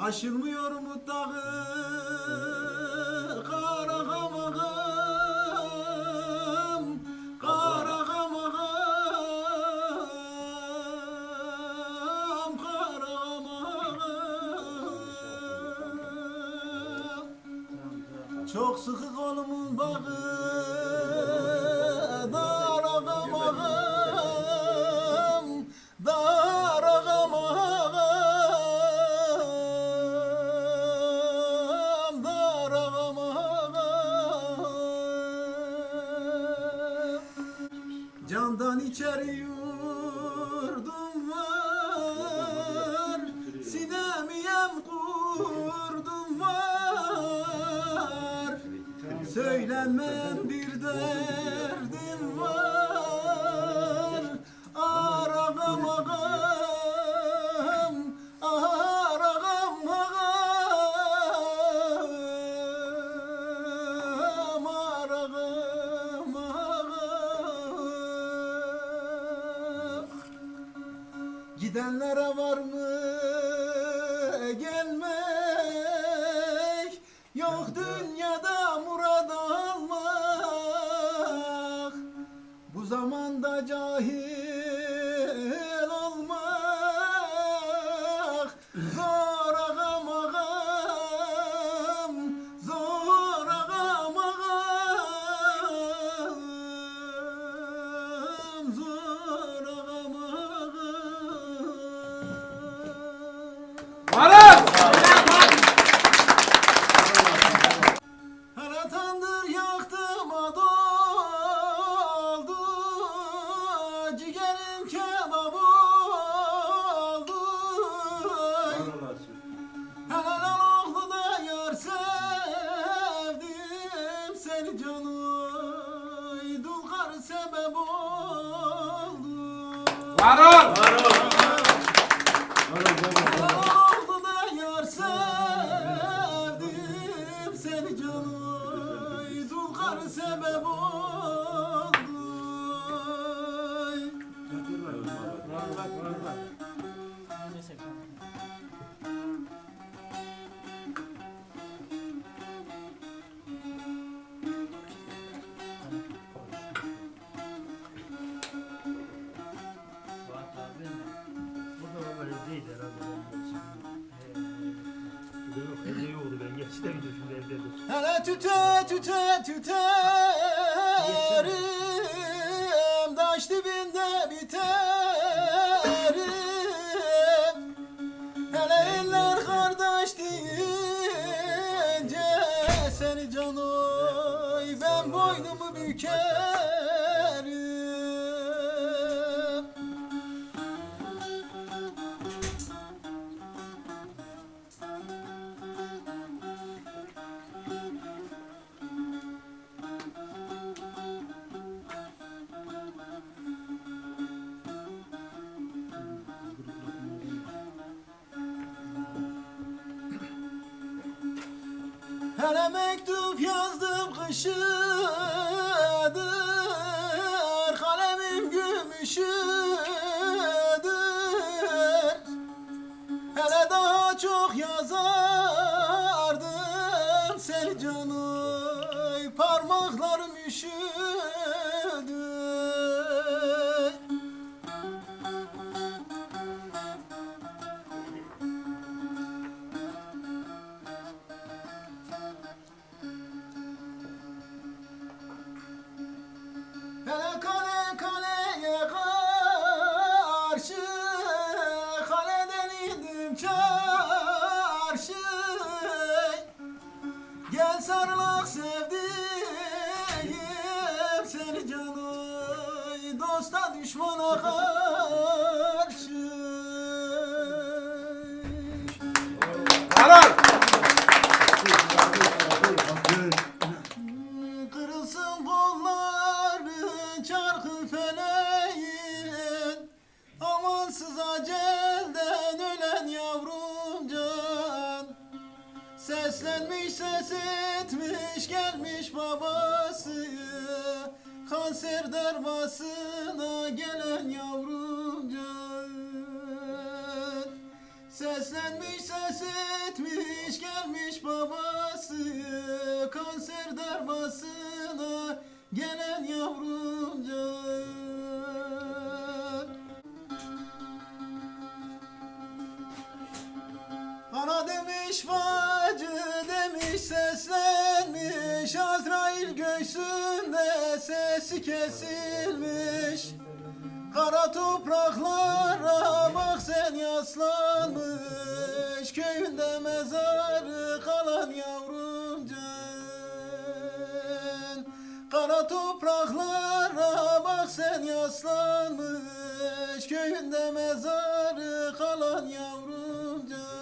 aşılmıyor mu dağın? Daldan içeri yurdum var. Sinemiyem kurdum var. Söylenmem gidenlere var mı? Canoy. Varol! Varol! Varol! İkisi de gidiyor şimdi evdedir. Hele tüte mektup yazdım kışıdır Kalemim gümüşüm sarılak sevdiğim seni canım Dosta düşmana kadar Seslenmiş ses etmiş gelmiş babası Kanser dervasına gelen yavrucak Seslenmiş ses etmiş gelmiş babası Kanser dervasına gelen yavrucak Ana demiş var seslenmiş Azrail göğsünde sesi kesilmiş. Kara topraklara bak sen yaslanmış Köyünde mezarı kalan yavrumcan Kara topraklara bak sen yaslanmış Köyünde mezarı kalan yavrumcan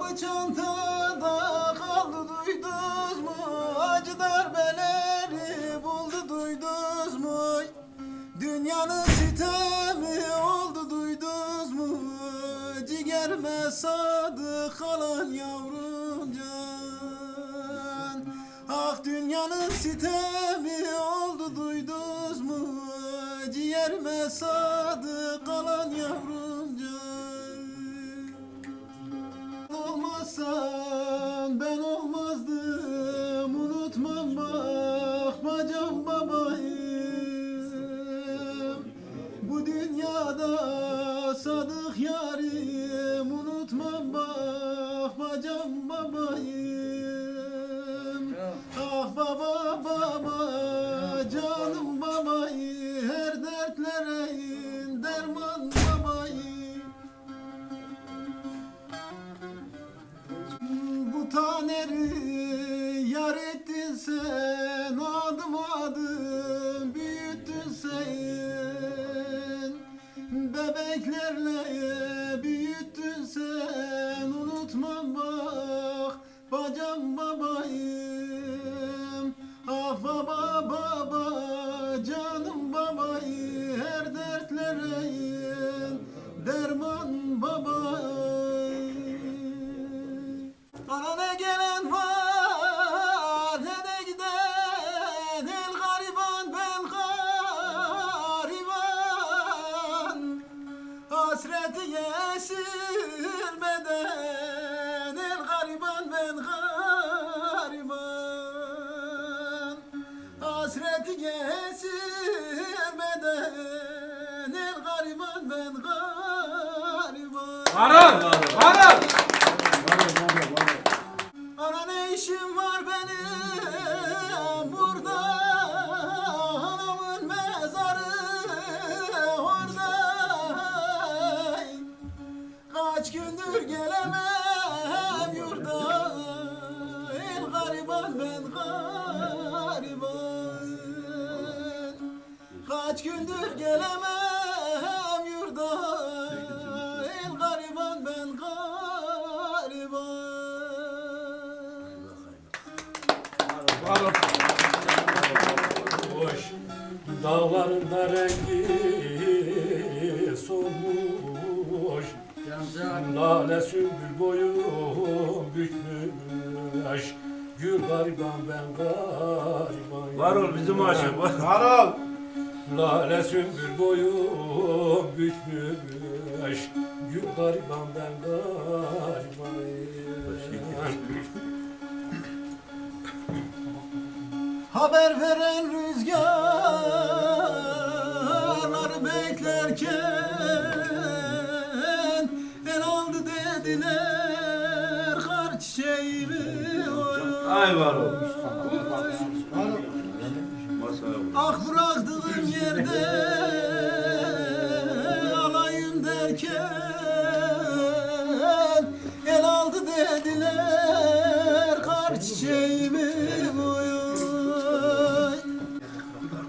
Kitabı çantada kaldı duydunuz mu? Acı darbeleri buldu duydunuz mu? Dünyanın sitemi oldu duydunuz mu? Ciğerime sadık kalan yavrumcan Ah dünyanın sitemi oldu duydunuz mu? Ciğerime sadık kalan yavrumcan gariban ben gariban Varol. Varol. Ana ne işim var benim burada Anamın mezarı orada Kaç gündür gelemem yurda El gariban ben gariban Kaç gündür gelemem dağlarında rengi solmuş. Lale sümbül boyum bükmüş. Gül gariban ben gariban Varol bizim aşık. Varol. Lale sümbül boyum bükmüş. Gül gariban ben gariban Haber veren rüzgarlar beklerken El aldı dediler kar çiçeğimi. Ay Varol. Ah bıraktığım yerde alayım derken El aldı dediler kar çiçeğimi oy.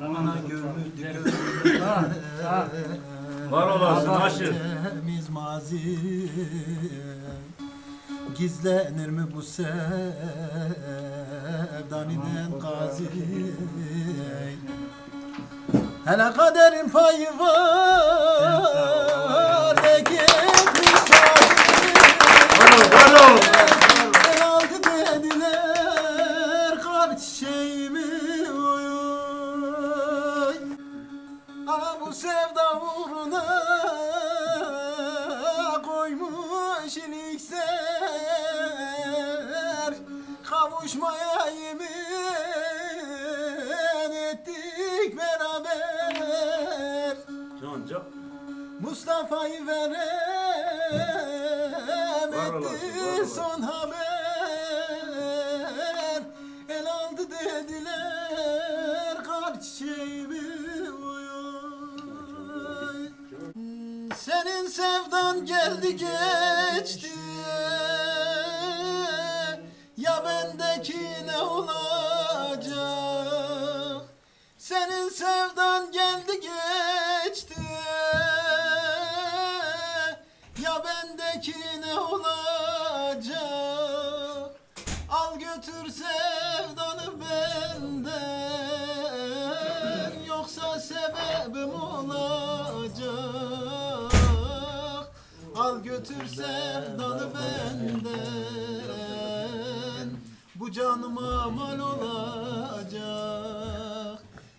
Ana gönlü gönlü Var olasın aşık. Temiz mazi. Gizlenir mi bu sevdaninen gazi Hele kaderin payı var Var veremetti son haber. El aldı dediler kar çiçeğimi. Senin sevdan geldi geçti. Ya bendeki ne olacak? Senin sevdan geldi geçti bendeki ne olacak? Al götür sevdanı benden Yoksa sebebim olacak. Al götür sevdanı benden Bu canıma mal olacak.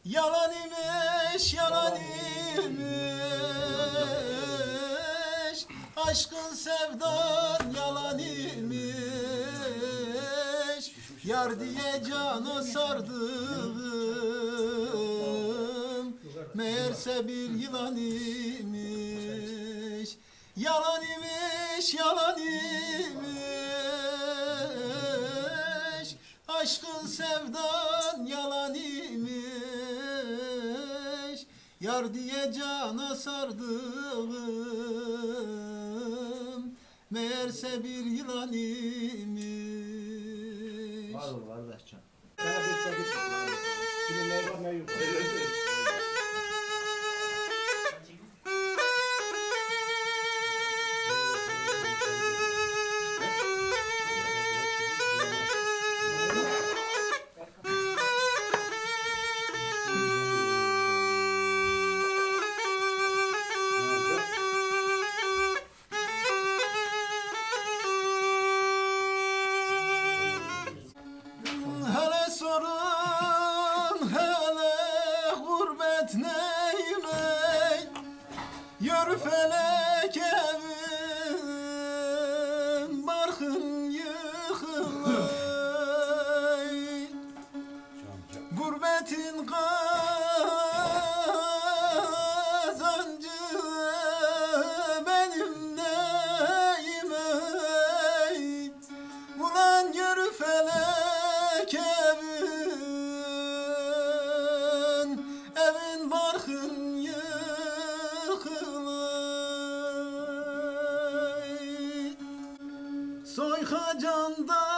Yalan imiş, yalan imiş Aşkın sevdan yalan imiş. Yar diye cana sardım Meğerse bir yılan imiş. Yalan imiş, yalan imiş. Aşkın sevdan yalan imiş. Yar diye cana sardım Meğerse bir yılan imiş Var ol kardeşcan. Sana bir paket Şimdi ne var ne yok. örfeler Soyka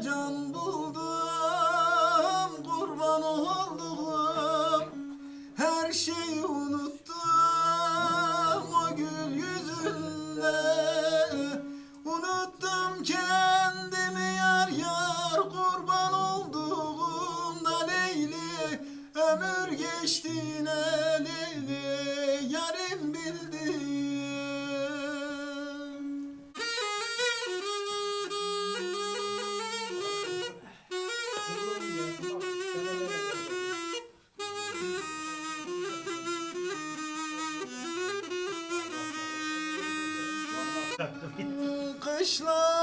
Can buldum Kışlalar